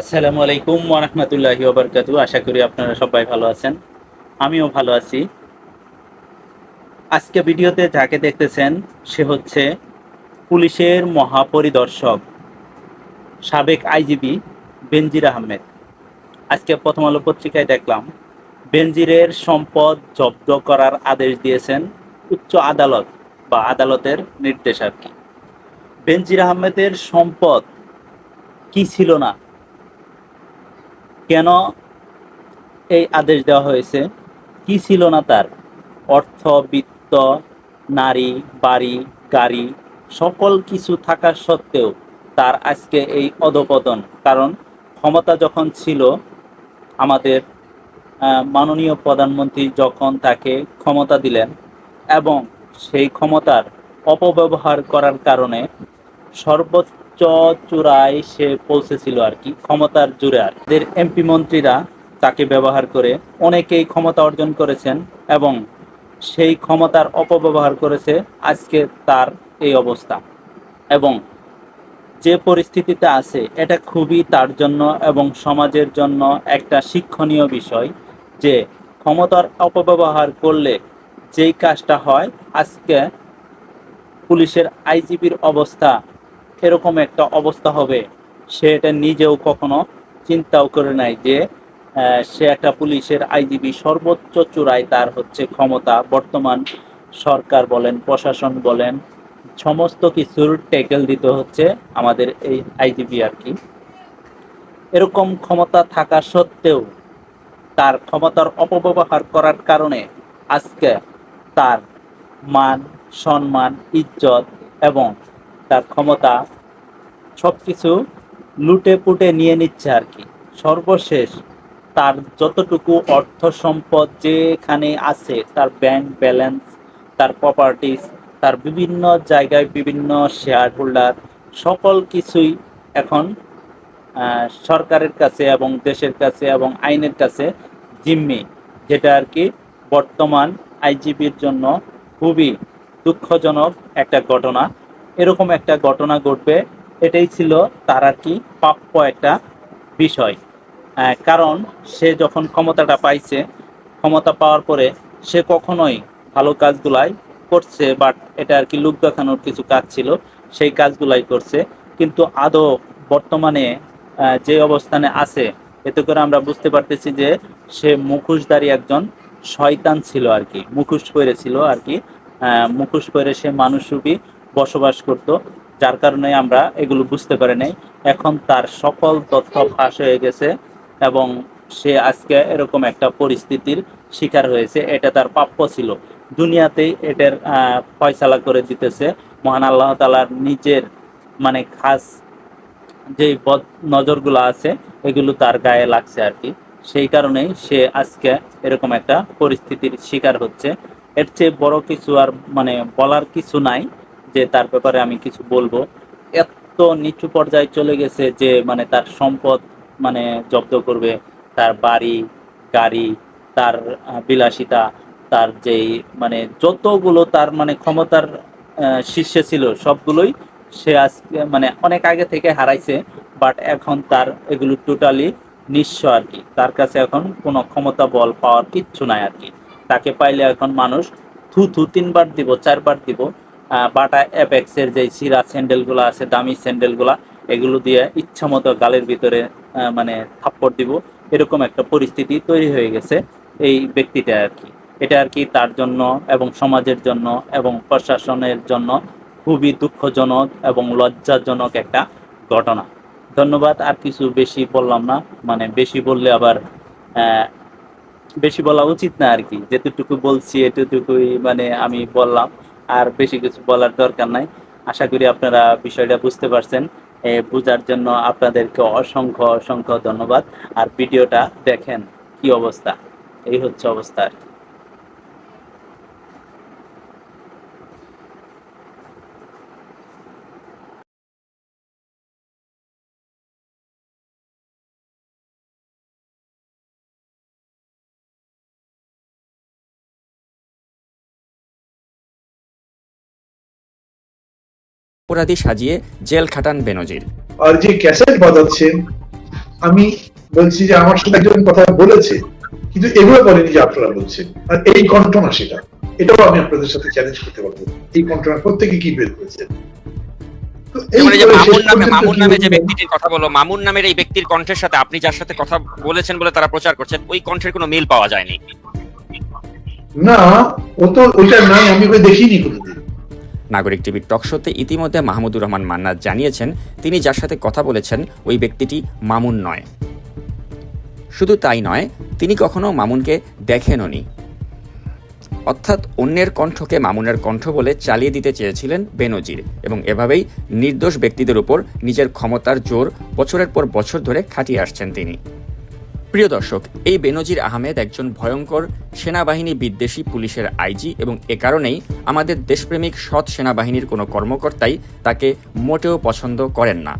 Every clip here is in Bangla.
আসসালামু আলাইকুম ওরহমতুল্লাহি ওবরকাতু আশা করি আপনারা সবাই ভালো আছেন। আমিও ভালো আছি। আজকে ভিডিওতে যাকে দেখতেছেন, সে হচ্ছে পুলিশের মহাপরিদর্শক, সাবেক আইজিবি বেনজির আহমেদ। আজকে প্রথম আলো পত্রিকায় দেখলাম, বেনজিরের সম্পদ জব্দ করার আদেশ দিয়েছেন উচ্চ আদালত বা আদালতের নির্দেশ আর কি। বেনজির আহমেদের সম্পদ কি ছিল না? কেন এই আদেশ দেওয়া হয়েছে? কি ছিল না তার? অর্থ, বিত্ত, নারী, বাড়ি, গাড়ি, সকল কিছু থাকা সত্ত্বেও তার আজকে এই অধপতন। কারণ ক্ষমতা যখন ছিল, আমাদের মাননীয় প্রধানমন্ত্রী যখন তাকে ক্ষমতা দিলেন এবং সেই ক্ষমতার অপব্যবহার করার কারণে সর্বোচ্চ চূড়ায় সে পৌঁছেছিল আর কি, ক্ষমতার জুড়ে আর এদের এমপি মন্ত্রীরা তাকে ব্যবহার করে অনেকেই ক্ষমতা অর্জন করেছেন এবং সেই ক্ষমতার অপব্যবহার করেছে আজকে তার এই অবস্থা। এবং যে পরিস্থিতিতে আছে, এটা খুবই তার জন্য এবং সমাজের জন্য একটা শিক্ষণীয় বিষয় যে ক্ষমতার অপব্যবহার করলে যেই কাজটা হয়, আজকে পুলিশের আইজিপির অবস্থা এরকম একটা অবস্থা হবে। সে এটা নিজেও কখনো চিন্তাও করে নাই যে সে একটা পুলিশের আইজিবি সর্বোচ্চ চূড়ায় তার হচ্ছে ক্ষমতা। বর্তমান সরকার বলেন, প্রশাসন বলেন, সমস্ত কিছুর টেকেল দিতে হচ্ছে আমাদের এই আইজিবি আর কি। এরকম ক্ষমতা থাকা সত্ত্বেও তার ক্ষমতার অপব্যবহার করার কারণে আজকে তার মান, সম্মান, ইজ্জত এবং তার ক্ষমতা সব কিছু লুটে পুটে নিয়ে নিচ্ছে আর কি। সর্বশেষ তার যতটুকু অর্থ সম্পদ যেখানে আছে, তার ব্যাংক ব্যালেন্স তার প্রপার্টিস তার বিভিন্ন জায়গায় বিভিন্ন শেয়ার হোল্ডার সকল কিছুই এখন সরকারের কাছে এবং দেশের কাছে এবং আইনের কাছে জিম্মি, যেটা আর কি বর্তমান আইজিবির জন্য খুবই দুঃখজনক একটা ঘটনা। এরকম একটা ঘটনা ঘটবে, এটাই ছিল তার আর কি প্রাপ্য একটা বিষয়। কারণ সে যখন ক্ষমতাটা পাইছে, ক্ষমতা পাওয়ার পরে সে কখনোই ভালো কাজগুলাই করছে বাট এটা আর কি লোক দেখানোর কিছু কাজ ছিল, সেই কাজগুলাই করছে। কিন্তু আদৌ বর্তমানে যে অবস্থানে আছে, এতে করে আমরা বুঝতে পারতেছি যে সে মুখোশধারী একজন শয়তান ছিল আর কি, মুখোশ পরে ছিল আর কি। মুখোশ পরে সে মানুষরূপী বসবাস করত, যার কারণে আমরা এগুলো বুঝতে পারি নাই। এখন তার সকল তথ্য ফাঁস হয়ে গেছে এবং সে আজকে এরকম একটা পরিস্থিতির শিকার হয়েছে, এটা তার প্রাপ্য ছিল। দুনিয়াতেই এটার ফয়সালা করে দিতেছে। মহান আল্লাহ তালার নিজের মানে খাস যে বদ, নজরগুলো আছে, এগুলো তার গায়ে লাগছে আর কি। সেই কারণেই সে আজকে এরকম একটা পরিস্থিতির শিকার হচ্ছে। এর চেয়ে বড় কিছু আর মানে বলার কিছু নাই। যে তার ব্যাপারে আমি কিছু বলব। এত নিচু পর্যায়ে চলে গেছে যে মানে তার সম্পদ মানে জব্দ করবে, তার বাড়ি, গাড়ি, তার বিলাসিতা, তার যেই মানে যতগুলো তার মানে ক্ষমতার শীর্ষে ছিল, সবগুলোই সে আজকে মানে অনেক আগে থেকে হারাইছে, বাট এখন তার এগুলো টোটালি নিঃস্ব আর কি। তার কাছে এখন কোনো ক্ষমতা, বল পাওয়ার কিচ্ছু নাই আর কি। তাকে পাইলে এখন মানুষ থু থু তিনবার দিব, চারবার দিব বাটা অ্যাপেক্সের যে সিরা স্যান্ডেলগুলো আছে, দামি স্যান্ডেলগুলা, এগুলো দিয়ে ইচ্ছা মতো গালের ভিতরে মানে থাপ্পড় দিব, এরকম একটা পরিস্থিতি তৈরি হয়ে গেছে এই ব্যক্তিটা আর কি। এটা আর কি তার জন্য এবং সমাজের জন্য এবং প্রশাসনের জন্য খুবই দুঃখজনক এবং লজ্জাজনক একটা ঘটনা। ধন্যবাদ, আর কিছু বেশি বললাম না মানে বেশি বললে আবার বেশি বলা উচিত না আর কি। যেতটুকু বলছি, এতটুকুই মানে আমি বললাম। আর বেশি কিছু বলার দরকার নাই। আশা করি আপনারা বিষয়টা বুঝতে পারছেন। বোঝার জন্য আপনাদেরকে অসংখ্য অসংখ্য ধন্যবাদ। আর ভিডিওটা দেখেন কি অবস্থা। এই হচ্ছে অবস্থা আর কি। অপরাধী সাজিয়ে জেল খাটান বেনজির। আর যে ক্যাসেট বাজাচ্ছেন আমি বলছি যে আমার সাথে একজন কথা বলেছে কিন্তু এগুলো বলেনি যে আপনারা বলছেন। আর এই কণ্ঠ না সেটা এটাও আমি আপনাদের সাথে চ্যালেঞ্জ করতে পারব। এই কণ্ঠনা প্রত্যেকে কি বের করেছেন মানে মামুন নামে পর্যন্ত মামুন কি নামে যে ব্যক্তিটির কথা বলো মামুন নামের এই ব্যক্তির কণ্ঠের সাথে আপনি যার সাথে কথা বলেছেন বলে তারা প্রচার করছেন ওই কণ্ঠের কোনো মিল পাওয়া যায়নি। না ও তো ওইটা নাই আমি দেখিনি কোনোদিন। নাগরিক টিভির টকশোতে ইতিমধ্যে মাহমুদুর রহমান মান্নাত জানিয়েছেন, তিনি যার সাথে কথা বলেছেন, ওই ব্যক্তিটি মামুন নয়। শুধু তাই নয়, তিনি কখনো মামুনকে দেখেননি অর্থাৎ অন্যের কণ্ঠকে মামুনের কণ্ঠ বলে চালিয়ে দিতে চেয়েছিলেন বেনজির এবং এভাবেই নির্দোষ ব্যক্তিদের উপর নিজের ক্ষমতার জোর বছরের পর বছর ধরে খাটিয়ে আসছেন তিনি। প্রিয় দর্শক, এই বেনজির আহমেদ একজন ভয়ঙ্কর সেনাবাহিনী বিদ্বেষী পুলিশের আইজি এবং এ কারণেই আমাদের দেশপ্রেমিক সৎ সেনাবাহিনীর কোনো কর্মকর্তাই তাকে মোটেও পছন্দ করেন না।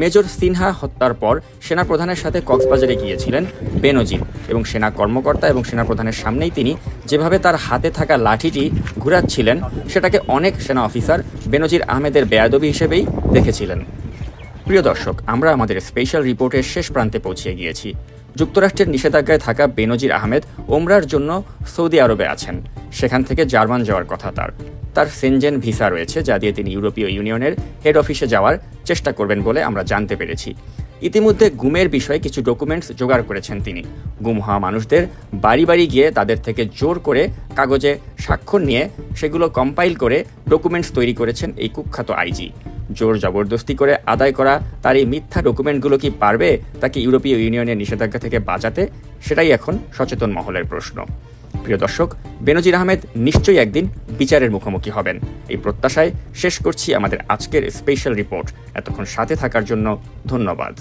মেজর সিনহা হত্যার পর সেনাপ্রধানের সাথে কক্সবাজারে গিয়েছিলেন বেনজির এবং সেনা কর্মকর্তা এবং সেনাপ্রধানের সামনেই তিনি যেভাবে তার হাতে থাকা লাঠিটি ঘুরাচ্ছিলেন, সেটাকে অনেক সেনা অফিসার বেনজির আহমেদের বেয়াদবি হিসেবেই দেখেছিলেন। প্রিয় দর্শক, আমরা আমাদের স্পেশাল রিপোর্টের শেষ প্রান্তে পৌঁছে গিয়েছি। যুক্তরাষ্ট্রের নিষেধাজ্ঞায় থাকা বেনজির আহমেদ ওমরার জন্য সৌদি আরবে আছেন। সেখান থেকে জার্মান যাওয়ার কথা তার। তার সেনজেন ভিসা রয়েছে, যা দিয়ে তিনি ইউরোপীয় ইউনিয়নের হেড অফিসে যাওয়ার চেষ্টা করবেন বলে আমরা জানতে পেরেছি। ইতিমধ্যে গুমের বিষয়ে কিছু ডকুমেন্টস জোগাড় করেছেন তিনি। গুম হওয়া মানুষদের বাড়ি বাড়ি গিয়ে তাদের থেকে জোর করে কাগজে স্বাক্ষর নিয়ে সেগুলো কম্পাইল করে ডকুমেন্টস তৈরি করেছেন এই কুখ্যাত আইজি। জোর জবরদস্তি করে আদায় করা তার এই মিথ্যা ডকুমেন্টগুলো কি পারবে তাকে ইউরোপীয় ইউনিয়নের নিষেধাজ্ঞা থেকে বাঁচাতে? সেটাই এখন সচেতন মহলের প্রশ্ন। প্রিয় দর্শক, বেনজির আহমেদ নিশ্চয়ই একদিন বিচারের মুখোমুখি হবেন। এই প্রত্যাশায় শেষ করছি আমাদের আজকের স্পেশাল রিপোর্ট এতক্ষণ সাথে থাকার জন্য ধন্যবাদ।